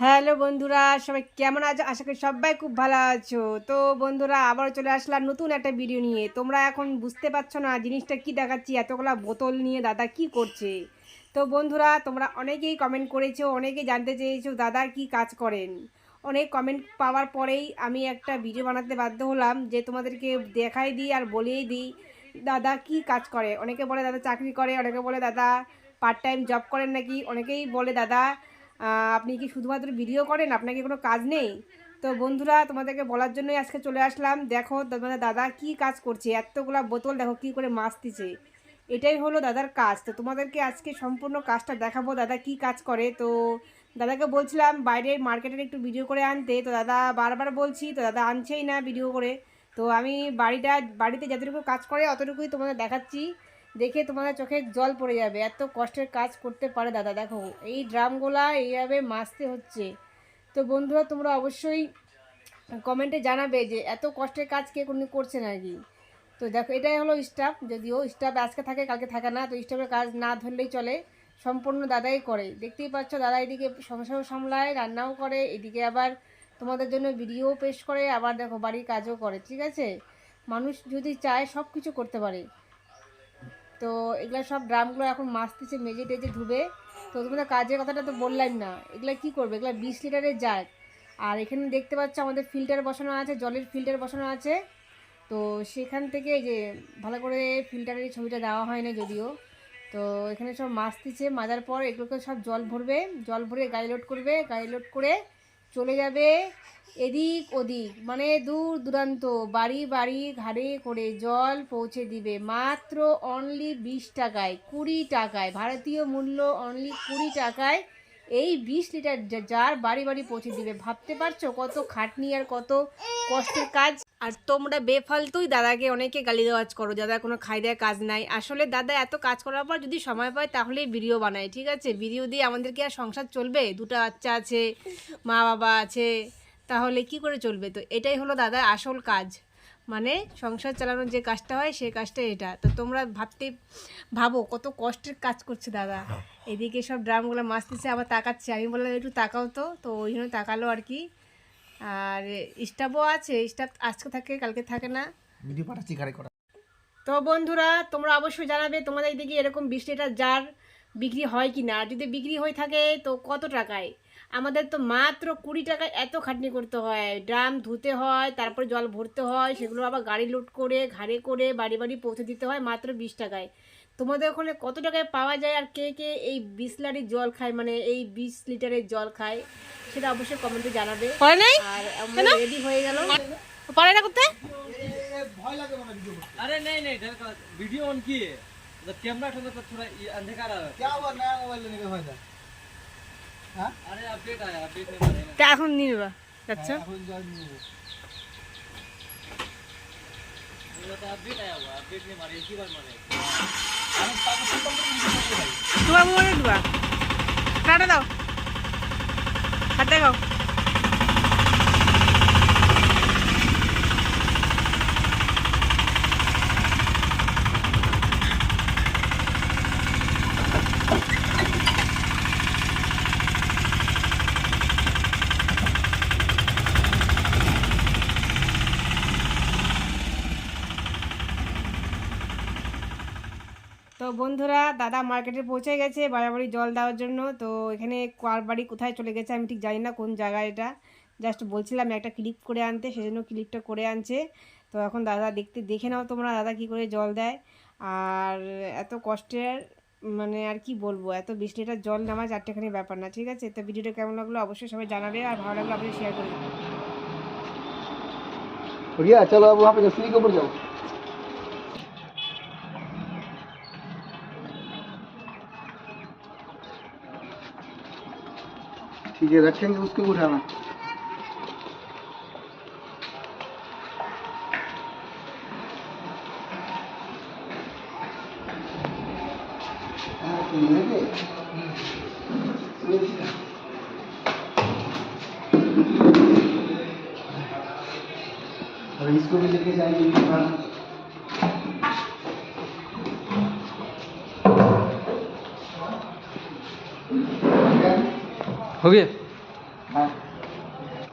Hello বন্ধুরা, সবাই কেমন আছো? আশা করি সবাই খুব ভালো আছো। তো বন্ধুরা আবার চলে আসলাম নতুন একটা ভিডিও নিয়ে। তোমরা এখন বুঝতে পারছ না জিনিসটা কি দেখাচ্ছি, এতগুলা বোতল নিয়ে দাদা কি করছে। তো বন্ধুরা, তোমরা অনেকেই কমেন্ট করেছ, অনেকেই জানতে চেয়েছো দাদা কি কাজ করেন। অনেক কমেন্ট পাওয়ার পরেই আমি একটা ভিডিও বানাতে বাধ্য হলাম যে তোমাদেরকে দেখাই দিই আর বলেই দিই, দাদা কি কাজ করে? অনেকে বলে দাদা চাকরি করে, অনেকে বলে দাদা পার্ট টাইম জব করেন নাকি? অনেকেই বলে দাদা আপনি কি শুধুমাত্র ভিডিও করেন? আপনাকে কোনো কাজ নেই? তো বন্ধুরা, তোমাদেরকে বলার জন্যই আজকে চলে আসলাম। দেখো, তোমাদের দাদা কি কাজ করছে? এতগুলা বোতল দেখো, কি করে মাছতিছে এটাই হলো দাদার কাজ। তো তোমাদেরকে আজকে সম্পূর্ণ কাজটা দেখাবো, দাদা কি কাজ করে। তো দাদাকে বলছিলাম বাইরের মার্কেটের একটু ভিডিও করে আনতে। তো দাদা বারবার বলছি, তো দাদা আনছেই না ভিডিও করে। তো আমি বাড়িটা, বাড়িতে যতটুকু কাজ করে, অতটুকুই তোমাদের দেখাচ্ছি। দেখে তোমাদের চোখে জল পড়ে যাবে। এত কষ্টের কাজ করতে পারে দাদা, দেখো। এই ড্রামগুলা এইভাবে মাজতে হচ্ছে। তো বন্ধুরা, তোমরা অবশ্যই কমেন্টে জানাবে যে এত কষ্টের কাজ কে কোনো করছে নাকি? তো দেখো, এটাই হলো স্টাফ। যদিও স্টাফ আজকে থাকে, কালকে থাকে না, তো স্টাফের কাজ না ধরলেই চলে। সম্পূর্ণ দাদাই করে। দেখতেই পাচ্ছ, দাদা এদিকে সংসারও সামলায়, রান্নাও করে, এদিকে আবার তোমাদের জন্য ভিডিও পেশ করে, আবার দেখো বাড়ির কাজও করে, ঠিক আছে? মানুষ যদি চায় সব কিছু করতে পারে। তো এগুলো সব ড্রামগুলো এখন মাছতেছে মেজে টেজে ধুবে। তো তোমাদের কাজের কথাটা তো বললাম না। এগুলো কি করবে? এগুলো বিশ লিটারের জার। আর এখানে দেখতে পাচ্ছ আমাদের ফিল্টার বসানো আছে, জলের ফিল্টার বসানো আছে। তো সেখান থেকে যে ভালো করে ফিল্টারের ছবিটা দেওয়া হয় না যদিও। তো এখানে সব মাছ দিচ্ছে মাজার পর এগুলোকে সব জল ভরবে। জল ভরে গাড়ি লোড করবে গাড়ি লোড করে চলে যাবে এদিক ওদিক মানে দূর দূরান্ত, বাড়ি বাড়ি ঘাড়ে করে জল পৌঁছে দিবে। মাত্র অনলি বিশ টাকায়, কুড়ি টাকায়, ভারতীয় মূল্য অনলি কুড়ি টাকায় এই বিশ লিটার জার বাড়ি বাড়ি পৌঁছে দিবে। ভাবতে পারছ কত খাটনি আর কত কষ্টের কাজ? আর তোমরা বেফালতুই দাদাকে অনেকে গালি দেওয়াজ করো দাদা কোনো খাই দেয় কাজ নাই। আসলে দাদা এত কাজ করার পর যদি সময় পায় তাহলেই ভিডিও বানায়, ঠিক আছে? ভিডিও দিয়ে আমাদের কি আর সংসার চলবে? দুটো বাচ্চা আছে, মা বাবা আছে, তাহলে কি করে চলবে তো? এটাই হলো দাদার আসল কাজ। মানে সংসার চালানোর যে কাজটা হয় সেই কাজটা এটা। তো তোমরা ভাবতে ভাবো কত কষ্টের কাজ করছে দাদা। এদিকে সব ড্রামগুলো মাছতেছে আবার তাকাচ্ছে। আমি বললাম একটু তাকাও তো। তো ওই জন্য তাকালো আর কি। আর স্টাফও আছে স্টাফ আজকে থাকে কালকে থাকে না। ভিডিও পাঠাচ্ছি করা তো বন্ধুরা তোমরা অবশ্যই জানাবে তোমাদের দিকে এরকম বিশ লিটার জার বিক্রি হয় কি না আর যদি বিক্রি হয়ে থাকে তো কত টাকায়? আমাদের তো মাত্র কুড়ি টাকায় এত খাটনি করতে হয় ড্রাম ধুতে হয় তারপর জল ভরতে হয় সেগুলো আবার গাড়ি লোড করে ঘাড়ে করে বাড়ি বাড়ি পৌঁছে দিতে হয় মাত্র বিশ টাকায় তোমাদের ওখানে কত টাকায় পাওয়া যায় আর কে কে এই বিশ লিটারের জল খায় মানে এই বিশ লিটারের জল খায় সেটা অবশ্যই কমেন্টে জানাবে পরে নাই আর আমরা রেডি হয়ে গেল পরে না করতে ভয় লাগে মানে ভিডিও अरे नहीं नहीं घर का वीडियो ऑन किए तो कैमरा ठोका तो थोड़ा ये अंधकार आ रहा क्या हुआ नया मोबाइल लेने का फायदा তা এখন নিয়ে নেবা আচ্ছা তোমার মোবাইলে দিবা। কাটা দাও। হাতে গাও তো বন্ধুরা, দাদা মার্কেটে পৌঁছে গেছে, বাড়াবাড়ি জল দেওয়ার জন্য। তো এখানে কার বাড়ি কোথায় চলে গেছে আমি ঠিক জানি না কোন জায়গায় এটা। জাস্ট বলছিলাম একটা ক্লিপ করে আনতে, সেজন্য ক্লিপটা করে আনছে। তো এখন দাদা দেখতে, দেখে নাও তোমরা দাদা কি করে জল দেয়। আর এত কষ্টের মানে আর কি বলব, এত বিশ লিটার জল নেওয়া চারটেখানি ব্যাপার না, ঠিক আছে? তো ভিডিওটা কেমন লাগল অবশ্যই সবাই জানাবে, আর ভালো লাগল আপনি শেয়ার করে চলো আপনি যাও। ठीक है रखेंगे उसको उठाना और इसको भी लेके जाएँगे। હવે